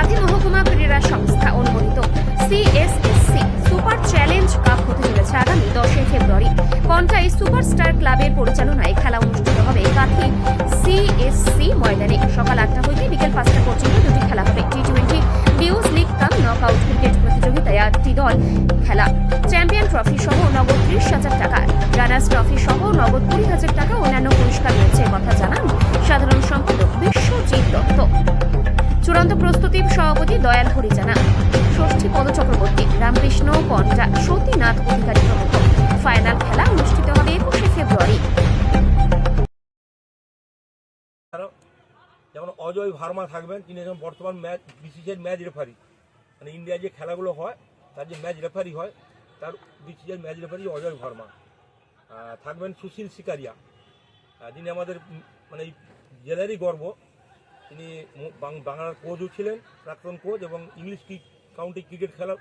কাঁথি মহকুমা ক্রীড়া সংস্থা অনুমোদিত। সিএসএসসি সুপার চ্যালেঞ্জ কাপ হতে চলেছে আগামী দশই ফেব্রুয়ারি। কন্টাই সুপারস্টার ক্লাবের পরিচালনায় খেলা অনুষ্ঠিত হবে কাঁথি সিএসসি ময়দানে। সকাল আটটা হইতে বিকেল পাঁচটা পর্যন্ত দুটি খেলা হবে। T twenty deuce league cum, knockout cricket প্রতিযোগিতায় আটটি দল খেলা। চ্যাম্পিয়ন ট্রফি সহ নগদ ত্রিশ হাজার টাকা। রানার্স ট্রফি সহ নগদ কুড়ি হাজার টাকা অন্যান্য পুরস্কার রয়েছে, কথা জানান সাধারণ সম্পাদক বিশ্বজিৎ দত্ত। চূড়ান্ত প্রস্তুতির সভাপতি দয়াল হরিজানা। ষষ্ঠী পদ চক্রবর্তী রামকৃষ্ণ পন্ডা সতীনাথ অধিকারী প্রমুখ। ফাইনাল খেলা অনুষ্ঠিত হবে একুশে ফেব্রুয়ারি। যেমন অজয় ভার্মা থাকবেন, তিনি এখন বর্তমান ম্যাচ বিসিসির ম্যাচ রেফারি। মানে ইন্ডিয়ায় যে খেলাগুলো হয়, তার যে ম্যাচ রেফারি হয়, তার বিসিসির ম্যাচ রেফারি অজয় ভার্মা। থাকবেন সুশীল শিকারিয়া। যিনি আমাদের মানে জেলারই গর্ব। তিনি বাংলার কোচও ছিলেন, প্রাক্তন কোচ এবং ইংলিশ কাউন্টি ক্রিকেট খেলা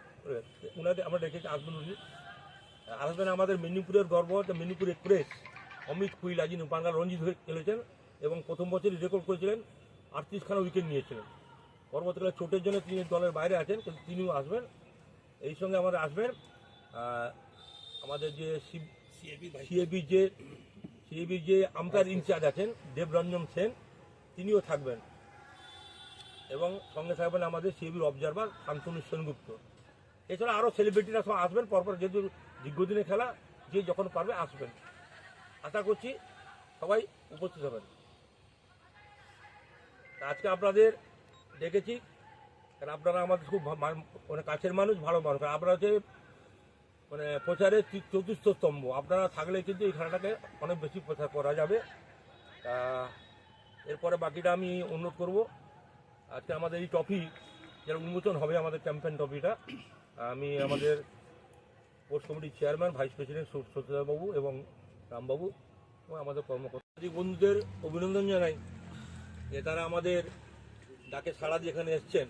ওনাদের আমরা রেখেছি আসবেন উনি। আসবেন আমাদের মেদিনীপুরের গর্ব হচ্ছে মেদিনীপুর এক্সপ্রেস, অমিত কুইলা যিনি বাংলা রঞ্জিত হয়ে খেলেছেন এবং প্রথম বছরই রেকর্ড করেছিলেন, আটত্রিশ খানা উইকেট নিয়েছিলেন। পরবর্তীকালে চোটের জন্য তিনি দলের বাইরে আছেন, কিন্তু তিনিও আসবেন। এই সঙ্গে আমাদের আসবেন আমাদের যে সিএবি যে সিএবি যে আম্পায়ার ইনচার্জ আছেন, দেবরঞ্জন সেন, তিনিও থাকবেন। এবং সঙ্গে থাকবেন আমাদের সিএবির অবজারভার শান্তনু সেনগুপ্ত। এছাড়া আরও সেলিব্রিটিরা সব আসবেন, পরপর যেহেতু দীর্ঘদিনের খেলা, যে যখন পারবে আসবেন। আশা করছি সবাই উপস্থিত হবেন। আজকে আপনাদের দেখেছি কারণ আপনারা আমাদের খুব মানে কাছের মানুষ, ভালো মানুষ। আপনারা হচ্ছে মানে প্রচারের চতুর্থ স্তম্ভ। আপনারা থাকলে কিন্তু এই খেলাটাকে অনেক বেশি প্রচার করা যাবে। এরপরে বাকিটা আমি অনুরোধ করব। আজকে আমাদের এই ট্রফি যেটা উন্মোচন হবে আমাদের চ্যাম্পিয়ন ট্রফিটা। আমি আমাদের কোর্স কমিটির চেয়ারম্যান, ভাইস প্রেসিডেন্ট সত্যদাবাবু এবং রামবাবু আমাদের কর্মকর্তা বন্ধুদের অভিনন্দন জানাই যে তারা আমাদের ডাকে সাড়া দিয়ে এখানে এসছেন।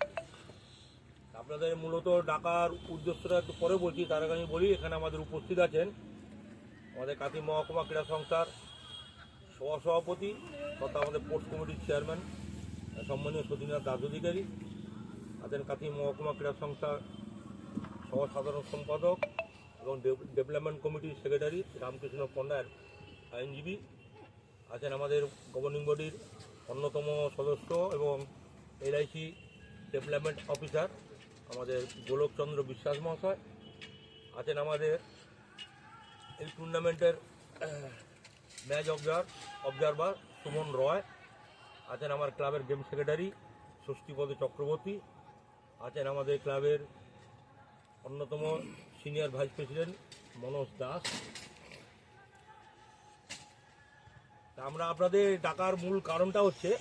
আপনাদের মূলত ডাকার উদ্দেশ্যটা একটু পরে বলছি, তার আগে আমি বলি, এখানে আমাদের উপস্থিত আছেন আমাদের কাতি মহকুমা ক্রীড়া সংস্থার সহসভাপতি তথা আমাদের পোস্ট কমিটির চেয়ারম্যান সম্মানীয় সতীনাথ দাস অধিকারী আছেন কাতি মহকুমা ক্রীড়া সংস্থা সহ সাধারণ সম্পাদক এবং ডেভ- ডেভেলপমেন্ট কমিটির সেক্রেটারি রামকৃষ্ণ পণ্ডার আইনজীবী। আছেন আমাদের গভর্নিং বডির অন্যতম সদস্য এবং এলআইসি ডেভেলপমেন্ট অফিসার আমাদের গোলকচন্দ্র বিশ্বাস মহাশয়। আছেন আমাদের এই টুর্নামেন্টের match obser observer Suman Roy. আছেন আমার ক্লাবের গেম সেক্রেটারি ষষ্ঠীপদ চক্রবর্তী, আছেন আমাদের ক্লাবের অন্যতম senior vice president Manoj Das. তা আমরা আপনাদের ডাকার মূল কারণটা হচ্ছে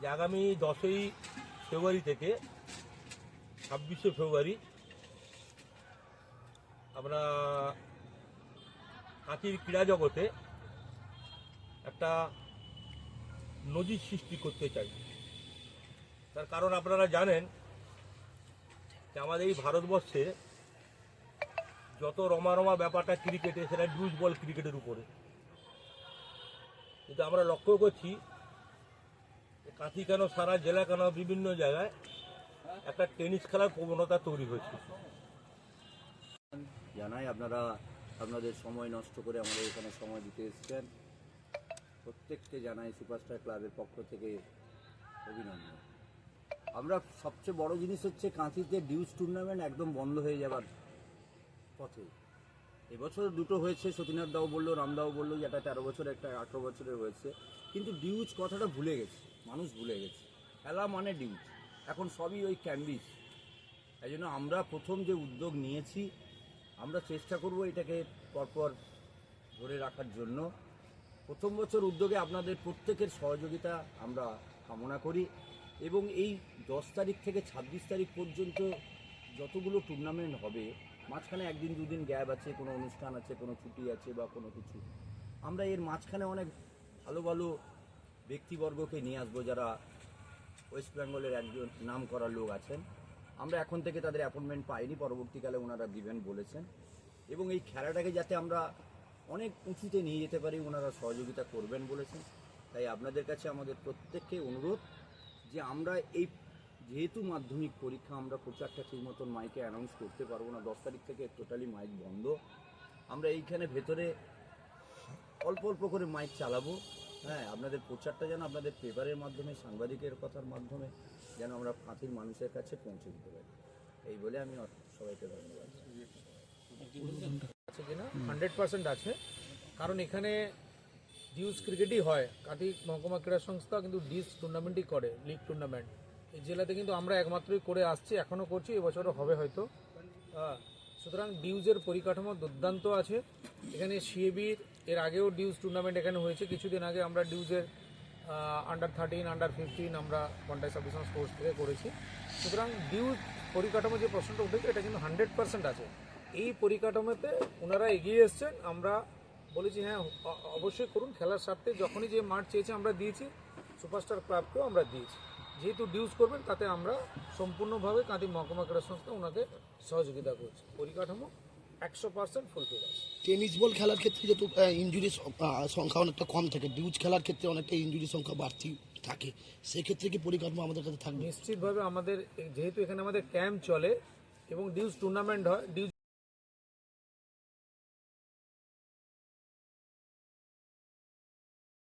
যে আগামী দশই ফেব্রুয়ারি থেকে ছাব্বিশে ফেব্রুয়ারি আমরা কাঁচির ক্রীড়া জগতে একটা নজির সৃষ্টি করতে চাই। তার কারণ আপনারা জানেন যে আমাদের এই ভারতবর্ষে যত রমা রমা ব্যাপারটা ক্রিকেটে সেটা ডুজ বল ক্রিকেটের উপরে। কিন্তু আমরা লক্ষ্য করছি কাঁথি কেন সারা, জেলা কেন বিভিন্ন জায়গায় একটা টেনিস খেলার প্রবণতা তৈরি হয়েছে। জানাই আপনারা, আপনাদের সময় নষ্ট করে আমাদের এখানে সময় দিতে এসেছেন। প্রত্যেককে জানাই সুপারস্টার ক্লাবের পক্ষ থেকে অভিনন্দন। আমরা সবচেয়ে বড় জিনিস হচ্ছে কাঁথিতে ডিউজ টুর্নামেন্ট একদম বন্ধ হয়ে যাবার পথে। এবছর দুটো হয়েছে, সতীনাথ দাও বলল রামদাও বলল যে একটা তেরো বছর একটা আঠেরো বছরের হয়েছে। কিন্তু ডিউজ কথাটা ভুলে গেছে, মানুষ ভুলে গেছে। খেলা মানে ডিউজ, এখন সবই ওই ক্যান্ডিস তাই জন্য আমরা প্রথম যে উদ্যোগ নিয়েছি, আমরা চেষ্টা করব এটাকে পরপর ধরে রাখার জন্য। প্রথম বছর উদ্যোগে আপনাদের প্রত্যেকের সহযোগিতা আমরা কামনা করি এবং এই দশ তারিখ থেকে ছাব্বিশ তারিখ পর্যন্ত যতগুলো টুর্নামেন্ট হবে, মাঝখানে একদিন দুদিন গ্যাপ আছে, কোনো অনুষ্ঠান আছে, কোনো ছুটি আছে বা কোনো কিছু, আমরা এর মাঝখানে অনেক ভালো ভালো ব্যক্তিবর্গকে নিয়ে আসব যারা ওয়েস্ট বেঙ্গলের একজন নাম করা লোক আছেন। আমরা এখন থেকে তাদের অ্যাপয়েন্টমেন্ট পাইনি, পরবর্তীকালে ওনারা দিবেন বলেছেন এবং এই খেলাটাকে যাতে আমরা অনেক উঁচুতে নিয়ে যেতে পারি, ওনারা সহযোগিতা করবেন বলেছেন। তাই আপনাদের কাছে আমাদের প্রত্যেককে অনুরোধ যে আমরা এই যেহেতু মাধ্যমিক পরীক্ষা, আমরা প্রচারটা ঠিক মতন মাইকে অ্যানাউন্স করতে পারব না। দশ তারিখ থেকে টোটালি মাইক বন্ধ। আমরা এইখানে ভেতরে অল্প অল্প করে মাইক চালাবো। হ্যাঁ আপনাদের প্রচারটা যেন আপনাদের পেপারের মাধ্যমে, সাংবাদিকের কথার মাধ্যমে যেন আমরা কাঁথির মানুষের কাছে পৌঁছে দিতে পারি। এই বলে আমি সবাইকে ধন্যবাদ। আছে কিনা হান্ড্রেড পার্সেন্ট আছে। কারণ এখানে ডিউস ক্রিকেটই হয়। কাটি মহকুমা ক্রীড়া সংস্থা কিন্তু ডিউস টুর্নামেন্টই করে, লিগ টুর্নামেন্ট। এই জেলাতে কিন্তু আমরা একমাত্রই করে আসছি, এখনও করছি, এবছরও হবে হয়তো। সুতরাং ডিউজের পরিকাঠামো দুর্দান্ত আছে। এখানে সিএবির এর আগেও ডিউজ টুর্নামেন্ট এখানে হয়েছে। কিছুদিন আগে আমরা ডিউজের আন্ডার থার্টিন আন্ডার ফিফটিন আমরা কন্টাক্ট সার্ভিসেস স্পোর্টস থেকে করেছি। সুতরাং ডিউজ পরিকাঠামো যে প্রশ্নটা উঠেছে, এটা কিন্তু হান্ড্রেড পার্সেন্ট আছে। এই পরিকাঠামোতে ওনারা এগিয়ে এসছেন। আমরা বলেছি হ্যাঁ অবশ্যই করুন খেলার স্বার্থে যখনই যে মাঠ চেয়েছে আমরা দিয়েছি সুপারস্টার ক্লাবকেও আমরা দিয়েছি। যেহেতু ডিউজ করবেন তাতে আমরা সম্পূর্ণভাবে কাঁদি মহকুমা ক্রীড়া সংস্থা ওনাকে সহযোগিতা করছি। পরিকাঠামো একশো পার্সেন্ট ফুলফিল আছে। টেনিস বল খেলার ক্ষেত্রে যেহেতু ইঞ্জুরি সংখ্যা অনেকটা কম থাকে ডিউজ খেলার ক্ষেত্রে অনেকটা ইঞ্জুরি সংখ্যা বাড়তি থাকে। সেক্ষেত্রে কি পরিকাঠামো আমাদের কাছে থাকবে? নিশ্চিতভাবে আমাদের যেহেতু এখানে আমাদের ক্যাম্প চলে এবং ডিউজ টুর্নামেন্ট হয় ডিউজ